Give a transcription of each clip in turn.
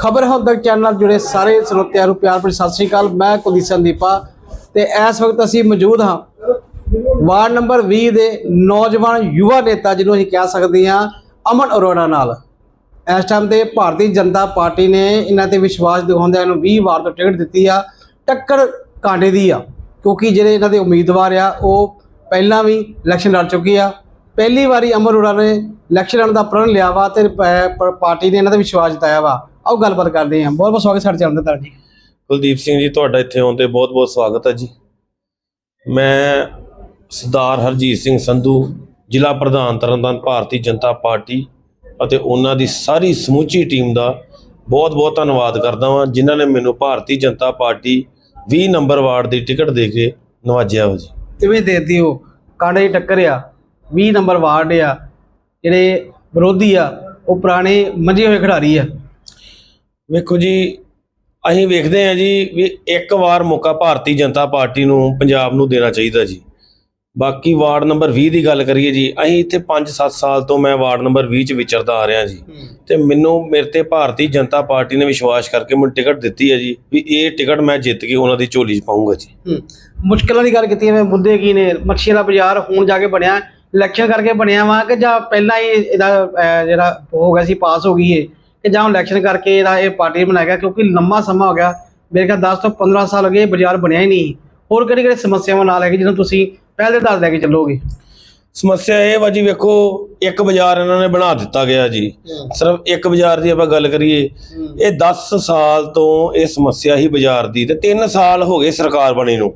ਖਬਰ ਹੁਣ ਤੱਕ ਚੈਨਲ ਨਾਲ ਜੁੜੇ ਸਾਰੇ ਸਰੋਤਿਆਂ ਨੂੰ ਪਿਆਰ ਭਰੀ ਸਤਿ ਸ੍ਰੀ ਅਕਾਲ, ਮੈਂ ਕੁਲਦੀਪ ਸੰਦੀਪਾ ਤੇ ਇਸ ਵਕਤ ਅਸੀਂ ਮੌਜੂਦ ਹਾਂ ਵਾਰਡ ਨੰਬਰ 20 ਦੇ ਨੌਜਵਾਨ ਯੁਵਾ ਨੇਤਾ ਜਿਹਨੂੰ ਅਸੀਂ ਕਹਿ ਸਕਦੇ ਹਾਂ ਅਮਨ ਅਰੋੜਾ ਨਾਲ। ਇਸ ਟਾਈਮ ਤੇ ਭਾਰਤੀ ਜਨਤਾ ਪਾਰਟੀ ਨੇ ਇਹਨਾਂ ਤੇ ਵਿਸ਼ਵਾਸ ਦਿਖਾਉਂਦਿਆਂ ਨੂੰ 20 ਵਾਰ ਤੋਂ ਟਿਕਟ ਦਿੱਤੀ ਆ, ਟੱਕਰ ਕਾਂਡੇ ਦੀ ਆ, ਕਿਉਂਕਿ ਜਿਹੜੇ ਇਹਨਾਂ ਦੇ ਉਮੀਦਵਾਰ ਆ, ਉਹ ਪਹਿਲਾਂ ਵੀ ਇਲੈਕਸ਼ਨ ਲੜ ਚੁੱਕੇ ਆ। ਪਹਿਲੀ ਵਾਰੀ ਅਮਰ ਅਰੋੜਾ ਨੇ ਇਲੈਕਸ਼ਨ ਲੜਨ ਦਾ ਪ੍ਰਣ ਲਿਆ ਵਾ ਤੇ ਪਾਰਟੀ ਨੇ ਇਹਨਾਂ ਤੇ ਵਿਸ਼ਵਾਸ ਜਤਾਇਆ ਵਾ। ਆਓ ਗੱਲਬਾਤ ਕਰਦੇ ਹਾਂ। ਬਹੁਤ ਬਹੁਤ ਸਵਾਗਤ ਸਾਡੇ ਚੈਨਲ ਤੇ ਤੁਹਾਡਾ ਜੀ। ਕੁਲਦੀਪ ਸਿੰਘ ਜੀ ਤੁਹਾਡਾ ਇੱਥੇ ਆਉਣ ਤੇ ਬਹੁਤ-ਬਹੁਤ ਸਵਾਗਤ ਹੈ ਜੀ। ਮੈਂ ਸਰਦਾਰ ਹਰਜੀਤ ਸਿੰਘ ਸੰਧੂ ਜ਼ਿਲ੍ਹਾ ਪ੍ਰਧਾਨ ਤਰਨਤਾਰਨ ਭਾਰਤੀ ਜਨਤਾ ਪਾਰਟੀ ਅਤੇ ਉਹਨਾਂ ਦੀ ਸਾਰੀ ਸਮੁੱਚੀ ਟੀਮ ਦਾ ਬਹੁਤ-ਬਹੁਤ ਧੰਨਵਾਦ ਕਰਦਾ ਹਾਂ ਜਿਨ੍ਹਾਂ ਨੇ ਮੈਨੂੰ Bharatiya Janata party 20 number ward ਦੀ ਟਿਕਟ ਦੇ ਕੇ ਨਵਾਜਿਆ ਹੋ ਜੀ। ਕਿਵੇਂ ਦੇਤੀ ਹੋ ਕਾਂਡੇ ਟੱਕਰ ਆ 20 ਨੰਬਰ ਵਾਰਡ ਆ ਜਿਹੜੇ ਵਿਰੋਧੀ ਆ ਉਹ ਪੁਰਾਣੇ ਮੰਝੇ ਹੋਏ ਖਿਡਾਰੀ ਆ। ਵੇਖੋ ਜੀ ਅਸੀਂ ਵੇਖਦੇ ਹਾਂ ਜੀ ਵੀ ਇੱਕ ਵਾਰ ਮੌਕਾ ਭਾਰਤੀ ਜਨਤਾ ਪਾਰਟੀ ਨੂੰ ਪੰਜਾਬ ਨੂੰ ਦੇਣਾ ਚਾਹੀਦਾ ਜੀ। ਬਾਕੀ ਵਾਰਡ ਨੰਬਰ 20 ਦੀ ਗੱਲ ਕਰੀਏ ਜੀ ਅਸੀਂ ਇੱਥੇ 5-7 ਸਾਲ ਤੋਂ ਮੈਂ ਵਾਰਡ ਨੰਬਰ 20 ਚ ਵਿਚਰਦਾ ਆ ਰਿਹਾ ਜੀ। ਤੇ ਮੈਨੂੰ ਮੇਰੇ ਤੇ ਭਾਰਤੀ ਜਨਤਾ ਪਾਰਟੀ ਨੇ ਵਿਸ਼ਵਾਸ ਕਰਕੇ ਮੈਨੂੰ ਟਿਕਟ ਦਿੱਤੀ ਹੈ ਜੀ ਵੀ ਇਹ ਟਿਕਟ ਮੈਂ ਜਿੱਤ ਕੇ ਉਹਨਾਂ ਦੀ ਝੋਲੀ 'ਚ ਪਾਉਂਗਾ ਜੀ। ਮੁਸ਼ਕਲਾਂ ਦੀ ਗੱਲ ਕੀਤੀ ਹੈ ਮੁੱਦੇ ਕੀ ਨੇ? ਮੱਛੀ ਦਾ ਬਾਜ਼ਾਰ ਹੁਣ ਜਾ ਕੇ ਬਣਿਆ ਇਲੈਕਸ਼ਨ ਕਰਕੇ ਬਣਿਆ ਵਾ ਕਿ ਜਾਂ ਪਹਿਲਾਂ ਹੀ ਇਹਦਾ ਜਿਹੜਾ ਹੋ ਗਿਆ ਸੀ ਪਾਸ ਹੋ ਗਈ ਏ? ਕਿ ਜਾਂ ਇਲੈਕਸ਼ਨ ਕਰਕੇ ਇਹਦਾ ਇਹ ਪਾਰਟੀ ਬਣਾਇਆ ਗਿਆ ਕਿਉਂਕਿ ਲੰਮਾ ਸਮਾਂ ਹੋ ਗਿਆ। ਮੇਰੇ ਖਿਆਲ 10 ਤੋਂ 15 ਸਾਲ ਹੋ ਗਏ ਬਾਜ਼ਾਰ ਬਣਿਆ ਹੀ ਨਹੀਂ। ਹੋਰ ਕਿਹੜੀ ਕਿਹੜੀ ਸਮੱਸਿਆਵਾਂ ਨਾਲ ਹੈਗੀ ਜਿਹਨੂੰ ਤੁਸੀਂ ਪਹਿਲੇ ਦਰ ਲੈ ਕੇ ਚੱਲੋਗੇ? ਸਮੱਸਿਆ ਇਹ ਵਾ ਜੀ ਵੇਖੋ ਇੱਕ ਬਾਜ਼ਾਰ ਇਹਨਾਂ ਨੇ ਬਣਾ ਦਿੱਤਾ ਗਿਆ ਜੀ। ਸਿਰਫ ਇੱਕ ਬਾਜ਼ਾਰ ਦੀ ਆਪਾਂ ਗੱਲ ਕਰੀਏ ਇਹ 10 ਸਾਲ ਤੋਂ ਇਹ ਸਮੱਸਿਆ ਹੀ ਬਾਜ਼ਾਰ ਦੀ ਤੇ 3 ਸਾਲ ਹੋ ਗਏ ਸਰਕਾਰ ਬਣੀ ਨੂੰ।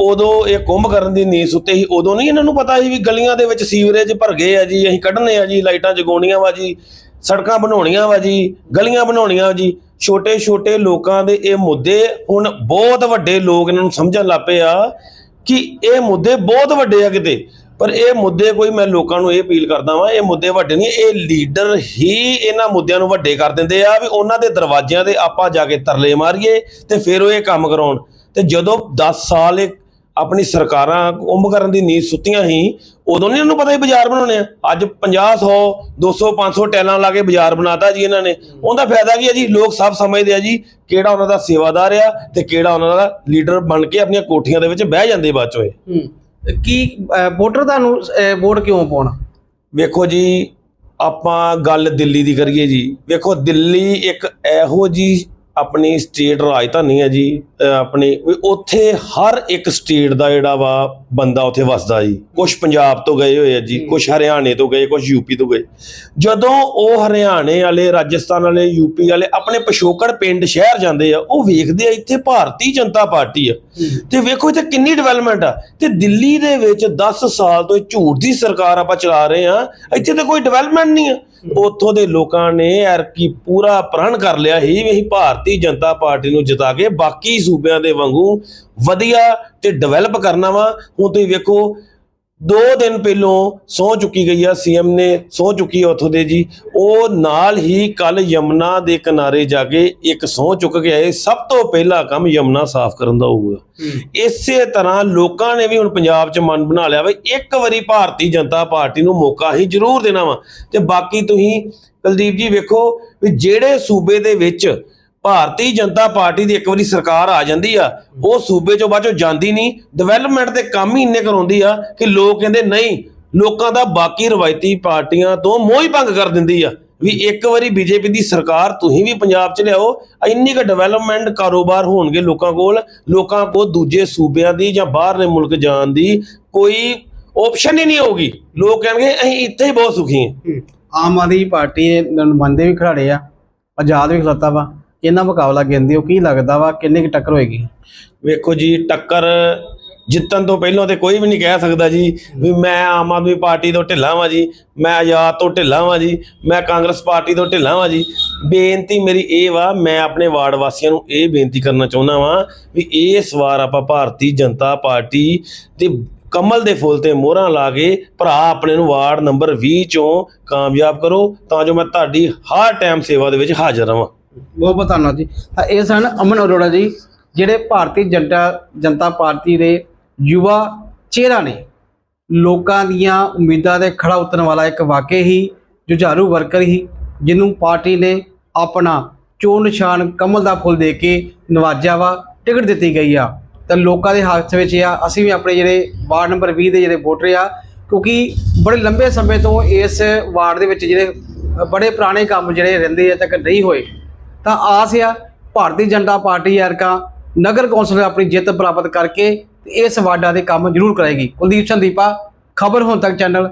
ਉਦੋਂ ਇਹ ਕੁੰਭ ਕਰਨ ਦੀ ਨੀਂਦ ਸੁੱਤੇ ਸੀ ਉਦੋਂ ਨਹੀਂ ਇਹਨਾਂ ਨੂੰ ਪਤਾ ਸੀ ਵੀ ਗਲੀਆਂ ਦੇ ਵਿੱਚ ਸੀਵਰੇਜ ਭਰ ਗਏ ਆ ਜੀ ਅਸੀਂ ਕੱਢਣੇ ਆ ਜੀ ਲਾਈਟਾਂ ਜਗਾਉਣੀਆਂ ਵਾ ਜੀ। ਸੜਕਾਂ ਬਣਾਉਣੀਆਂ ਵਾ ਜੀ, ਗਲੀਆਂ ਬਣਾਉਣੀਆਂ ਵਾ ਜੀ। ਛੋਟੇ ਛੋਟੇ ਲੋਕਾਂ ਦੇ ਇਹ ਮੁੱਦੇ ਹੁਣ ਬਹੁਤ ਵੱਡੇ ਲੋਕ ਇਹਨਾਂ ਨੂੰ ਸਮਝਣ ਲੱਪੇ ਆ ਕਿ ਇਹ ਮੁੱਦੇ ਬਹੁਤ ਵੱਡੇ ਆ ਕਿਤੇ। ਪਰ ਇਹ ਮੁੱਦੇ ਕੋਈ ਮੈਂ ਲੋਕਾਂ ਨੂੰ ਇਹ ਅਪੀਲ ਕਰਦਾ ਵਾਂ, ਇਹ ਮੁੱਦੇ ਵੱਡੇ ਨਹੀਂ, ਇਹ ਲੀਡਰ ਹੀ ਇਹਨਾਂ ਮੁੱਦਿਆਂ ਨੂੰ ਵੱਡੇ ਕਰ ਦਿੰਦੇ ਆ ਵੀ ਉਹਨਾਂ ਦੇ ਦਰਵਾਜ਼ਿਆਂ ਤੇ ਆਪਾਂ ਜਾ ਕੇ ਤਰਲੇ ਮਾਰੀਏ ਤੇ ਫਿਰ ਉਹ ਇਹ ਕੰਮ ਕਰਾਉਣ। ਤੇ ਜਦੋਂ 10 ਸਾਲ ਇਹ ਆਪਣੀ ਸਰਕਾਰਾਂ ਕੁੰਭ ਕਰਨ ਦੀ ਨੀਂਦ ਸੁੱਤੀਆਂ ਸੀ ਉਦੋਂ ਨਹੀਂ ਇਹਨੂੰ ਪਤਾ ਹੀ ਬਾਜ਼ਾਰ ਬਣਾਉਣੇ ਆ? ਅੱਜ 50 100 200 500 ਟੈਲਾਂ ਲਾ ਕੇ ਬਾਜ਼ਾਰ ਬਣਾਤਾ ਜੀ ਇਹਨਾਂ ਨੇ। ਉਹਦਾ ਫਾਇਦਾ ਕੀ ਹੈ ਜੀ? ਲੋਕ ਸਭ ਸਮਝਦੇ ਆ ਜੀ ਕਿਹੜਾ ਉਹਨਾਂ ਦਾ ਸੇਵਾਦਾਰ ਆ ਤੇ ਕਿਹੜਾ ਉਹਨਾਂ ਦਾ ਲੀਡਰ ਬਣ ਕੇ ਆਪਣੀਆਂ ਕੋਠੀਆਂ ਦੇ ਵਿੱਚ ਬਹਿ ਜਾਂਦੇ ਬਾਅਦ ਚੋਂ ਇਹ। ਕੀ ਵੋਟਰ ਤੁਹਾਨੂੰ ਵੋਟ ਕਿਉਂ ਪਾਉਣਾ? ਵੇਖੋ ਜੀ ਆਪਾਂ ਗੱਲ ਦਿੱਲੀ ਦੀ ਕਰੀਏ ਜੀ। ਵੇਖੋ ਦਿੱਲੀ ਇੱਕ ਇਹੋ ਜੀ ਆਪਣੀ ਸਟੇਟ ਰਾਜਧਾਨੀ ਹੈ ਜੀ ਆਪਣੀ ਉੱਥੇ ਹਰ ਇੱਕ ਸਟੇਟ ਦਾ ਜਿਹੜਾ ਵਾ ਬੰਦਾ ਉੱਥੇ ਵਸਦਾ ਜੀ। ਕੁਝ ਪੰਜਾਬ ਤੋਂ ਗਏ ਹੋਏ ਆ ਜੀ ਕੁਝ ਹਰਿਆਣੇ ਤੋਂ ਗਏ ਕੁਝ ਯੂਪੀ ਤੋਂ ਗਏ। ਜਦੋਂ ਉਹ ਹਰਿਆਣੇ ਵਾਲੇ ਰਾਜਸਥਾਨ ਵਾਲੇ ਯੂਪੀ ਵਾਲੇ ਆਪਣੇ ਪਿਛੋਕੜ ਪਿੰਡ ਸ਼ਹਿਰ ਜਾਂਦੇ ਆ ਉਹ ਵੇਖਦੇ ਆ ਇੱਥੇ ਭਾਰਤੀ ਜਨਤਾ ਪਾਰਟੀ ਆ। ਤੇ ਵੇਖੋ ਇੱਥੇ ਕਿੰਨੀ ਡਿਵੈਲਪਮੈਂਟ ਆ। ਤੇ ਦਿੱਲੀ ਦੇ ਵਿੱਚ 10 ਸਾਲ ਤੋਂ ਝੂਠ ਦੀ ਸਰਕਾਰ ਆਪਾਂ ਚਲਾ ਰਹੇ ਆ ਇੱਥੇ ਤਾਂ ਕੋਈ ਡਿਵੈਲਪਮੈਂਟ ਨਹੀਂ ਆ। ਉੱਥੋਂ ਦੇ ਲੋਕਾਂ ਨੇ ਐਰਕੀ ਪੂਰਾ ਪ੍ਰਣ ਕਰ ਲਿਆ ਸੀ ਵੀ ਅਸੀਂ ਭਾਰਤੀ ਜਨਤਾ ਪਾਰਟੀ ਨੂੰ ਜਿਤਾ ਕੇ ਬਾਕੀ ਸੂਬਿਆਂ ਦੇ ਵਾਂਗੂ ਵਧੀਆ ਤੇ ਡਿਵੈਲਪ ਕਰਨਾ ਵਾ। ਹੁਣ ਤੁਸੀਂ ਵੇਖੋ ਦੋ ਦਿਨ ਪਹਿਲੋਂ ਸੌ ਚੁੱਕੀ ਗਈ ਆ ਸੀਐਮ ਨੇ ਸੌ ਚੁੱਕੀ ਆ ਉੱਥੋਂ ਦੇ ਜੀ। ਉਹ ਨਾਲ ਹੀ ਕੱਲ ਯਮਨਾ ਦੇ ਕਿਨਾਰੇ ਜਾ ਕੇ ਇੱਕ ਸੌ ਚੁੱਕ ਕੇ ਆਏ। ਸਭ ਤੋਂ ਪਹਿਲਾ ਕੰਮ ਯਮਨਾ ਸਾਫ਼ ਕਰਨ ਦਾ ਹੋਊਗਾ। ਇਸੇ ਤਰ੍ਹਾਂ ਲੋਕਾਂ ਨੇ ਵੀ ਹੁਣ ਪੰਜਾਬ 'ਚ ਮਨ ਬਣਾ ਲਿਆ ਵਾ ਇੱਕ ਵਾਰੀ ਭਾਰਤੀ ਜਨਤਾ ਪਾਰਟੀ ਨੂੰ ਮੌਕਾ ਹੀ ਜ਼ਰੂਰ ਦੇਣਾ ਵਾ। ਤੇ ਬਾਕੀ ਤੁਸੀਂ ਕੁਲਦੀਪ ਜੀ ਵੇਖੋ ਵੀ ਜਿਹੜੇ ਸੂਬੇ ਦੇ ਵਿੱਚ ਭਾਰਤੀ ਜਨਤਾ ਪਾਰਟੀ ਦੀ ਇੱਕ ਵਾਰੀ ਸਰਕਾਰ ਆ ਜਾਂਦੀ ਆ, ਉਹ ਸੂਬੇ ਚੋਂ ਬਾਅਦ ਚੋਂ ਜਾਂਦੀ ਨਹੀਂ ਡਿਵੈਲਪਮੈਂਟ ਦੇ ਕੰਮ ਹੀ ਇੰਨੇ ਕਰਾਉਂਦੀ ਆ ਕਿ ਲੋਕ ਕਹਿੰਦੇ ਨਹੀਂ, ਲੋਕਾਂ ਦਾ ਬਾਕੀ ਰਵਾਇਤੀ ਪਾਰਟੀਆਂ ਤੋਂ ਮੋਹ ਹੀ ਭੰਗ ਕਰ ਦਿੰਦੀ ਆ ਵੀ ਇੱਕ ਵਾਰੀ ਬੀਜੇਪੀ ਦੀ ਸਰਕਾਰ ਤੁਸੀਂ ਵੀ ਪੰਜਾਬ 'ਚ ਲਿਆਓ, ਇੰਨੀ ਕੁ ਡਿਵੈਲਪਮੈਂਟ ਕਾਰੋਬਾਰ ਹੋਣਗੇ ਲੋਕਾਂ ਕੋਲ ਲੋਕਾਂ ਕੋਲ ਦੂਜੇ ਸੂਬਿਆਂ ਦੀ ਜਾਂ ਬਾਹਰਲੇ ਮੁਲਕ ਜਾਣ ਦੀ ਕੋਈ ਆਪਸ਼ਨ ਹੀ ਨਹੀਂ ਹੋਊਗੀ। ਲੋਕ ਕਹਿਣਗੇ, ਅਸੀਂ ਇੱਥੇ ਹੀ ਬਹੁਤ ਸੁਖੀ ਹਾਂ। ਆਮ ਆਦਮੀ ਪਾਰਟੀ ਦੇ ਨੁਮਾਇੰਦੇ ਵੀ ਖੜਾੜੇ ਆ, ਆਜ਼ਾਦ ਵੀ ਖਲੋਤਾ ਵਾ। ਇਹਨਾਂ ਮੁਕਾਬਲਾ ਕਹਿੰਦੇ ਹੋ, ਕੀ ਲੱਗਦਾ ਵਾ, ਕਿੰਨੀ ਕੁ ਟੱਕਰ ਹੋਏਗੀ? ਵੇਖੋ ਜੀ, ਟੱਕਰ ਜਿੱਤਣ ਤੋਂ ਪਹਿਲਾਂ ਤੇ ਕੋਈ ਵੀ ਨਹੀਂ ਕਹਿ ਸਕਦਾ ਜੀ ਵੀ ਮੈਂ ਆਮ ਆਦਮੀ ਪਾਰਟੀ ਤੋਂ ਢਿੱਲਾ ਵਾਂ ਜੀ, ਮੈਂ ਆਜ਼ਾਦ ਤੋਂ ਢਿੱਲਾ ਵਾਂ ਜੀ, ਮੈਂ ਕਾਂਗਰਸ ਪਾਰਟੀ ਤੋਂ ਢਿੱਲਾ ਵਾਂ ਜੀ। ਬੇਨਤੀ ਮੇਰੀ ਇਹ ਵਾ, ਮੈਂ ਆਪਣੇ ਵਾਰਡ ਵਾਸੀਆਂ ਨੂੰ ਇਹ ਬੇਨਤੀ ਕਰਨਾ ਚਾਹੁੰਦਾ ਵਾਂ ਵੀ ਇਸ ਵਾਰ ਆਪਾਂ ਭਾਰਤੀ ਜਨਤਾ ਪਾਰਟੀ ਦੇ ਕਮਲ ਦੇ ਫੁੱਲ ਤੇ ਮੋਹਰਾਂ ਲਾ ਕੇ ਭਰਾ ਆਪਣੇ ਨੂੰ ਵਾਰਡ ਨੰਬਰ 20 ਚੋਂ ਕਾਮਯਾਬ ਕਰੋ, ਤਾਂ ਜੋ ਮੈਂ ਤੁਹਾਡੀ ਹਰ ਟਾਈਮ ਸੇਵਾ ਦੇ ਵਿੱਚ ਹਾਜ਼ਰ ਰਵਾਂ। ਬਹੁਤ ਬਹੁਤ ਧੰਨਵਾਦ ਜੀ। ਤਾਂ ਇਹ ਸਨ ਅਮਨ ਅਰੋੜਾ ਜੀ, ਜਿਹੜੇ ਭਾਰਤੀ ਜਨਤਾ ਜਨਤਾ ਪਾਰਟੀ ਦੇ ਯੁਵਾ ਚਿਹਰਾ ਨੇ। ਲੋਕਾਂ ਦੀਆਂ ਉਮੀਦਾਂ ਤੇ ਖੜਾ ਉਤਰਨ ਵਾਲਾ ਇੱਕ ਵਾਕਈ ਹੀ ਜੁਝਾਰੂ ਵਰਕਰ ਹੀ, ਜਿਹਨੂੰ ਪਾਰਟੀ ਨੇ ਆਪਣਾ ਚੋਣ ਨਿਸ਼ਾਨ ਕਮਲ ਦਾ ਫੁੱਲ ਦੇ ਕੇ ਨਵਾਜਿਆ ਵਾ, ਟਿਕਟ ਦਿੱਤੀ ਗਈ ਆ। ਤਾਂ ਲੋਕਾਂ ਦੇ ਹੱਥ ਵਿੱਚ ਆ, ਅਸੀਂ ਵੀ ਆਪਣੇ ਜਿਹੜੇ ਵਾਰਡ ਨੰਬਰ 20 ਦੇ ਜਿਹੜੇ ਵੋਟਰ ਆ, ਕਿਉਂਕਿ ਬੜੇ ਲੰਬੇ ਸਮੇਂ ਤੋਂ ਇਸ ਵਾਰਡ ਦੇ ਵਿੱਚ ਜਿਹੜੇ ਬੜੇ ਪੁਰਾਣੇ ਕੰਮ ਜਿਹੜੇ ਰਹਿੰਦੇ ਆ, ਤੱਕ ਨਹੀਂ ਹੋਏ। ਤਾਂ ਆਸ ਆ ਭਾਰਤੀ ਜਨਤਾ ਪਾਰਟੀ ਐਰਕਾ ਨਗਰ ਕੌਂਸਲ ਆਪਣੀ ਜਿੱਤ ਪ੍ਰਾਪਤ ਕਰਕੇ ਇਸ ਵਾਰਡਾਂ ਦੇ ਕੰਮ ਜ਼ਰੂਰ ਕਰਾਏਗੀ। ਕੁਲਦੀਪ ਸੰਦੀਪਾ, ਖਬਰ ਹੁਣ ਤੱਕ ਚੈਨਲ